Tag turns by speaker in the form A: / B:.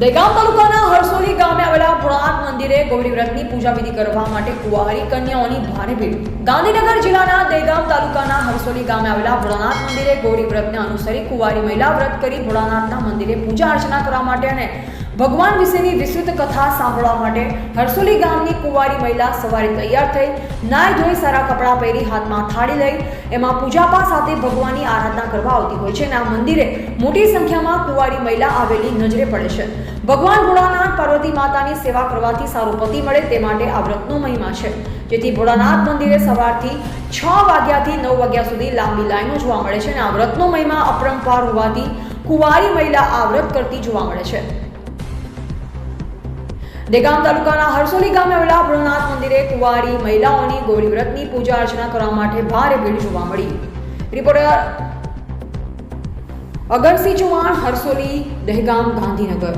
A: દહેગામ તાલુકાના હરસોલી ગામે આવેલા ભોળાનાથ મંદિરે ગૌરી વ્રતની પૂજા વિધિ કરવા માટે કુંવારી કન્યાઓની ભારે ભીડ. ગાંધીનગર જિલ્લાના દહેગામ તાલુકાના હરસોલી ગામે આવેલા ભોળાનાથ મંદિરે ગૌરી વ્રતને અનુસરી કુંવારી મહિલા વ્રત કરી ભોળાનાથના મંદિરે પૂજા અર્ચના કરવા માટે અને ભગવાન વિશેની વિસ્તૃત કથા સાંભળવા માટે હરસોલી ગામની કુંવારી મહિલા સવારે તૈયાર થઈ નાય ધોઈ સારા કપડાં પહેરી હાથમાં થાળી લઈ એમાં પૂજાપા સાથે ભગવાનની આરાધના કરવા આવતી હોય છે અને આ મંદિરે મોટી સંખ્યામાં કુંવારી મહિલા આવેલી નજરે પડે છે. ભગવાન ભોળાનાથ પાર્વતી માતાની સેવા કરવાથી સારો પતિ મળે તે માટે આ વ્રતનો મહિમા છે. જેથી ભોળાનાથ મંદિરે સવારથી છ વાગ્યાથી નવ વાગ્યા સુધી લાંબી લાઈનો જોવા મળે છે અને આ વ્રતનો મહિમા અપરંપાર હોવાથી કુંવારી મહિલા આ વ્રત કરતી જોવા મળે છે. દેગામ તાલુકાના હરસોલી ગામે આવેલા ભોળાનાથ મંદિરે કુંવારી મહિલાઓની ગૌરી વ્રતની પૂજા અર્ચના કરવા માટે ભારે ભીડ જોવા મળી. રિપોર્ટર અગરસિંહ ચૌહાણ, હરસોલી, દહેગામ, ગાંધીનગર.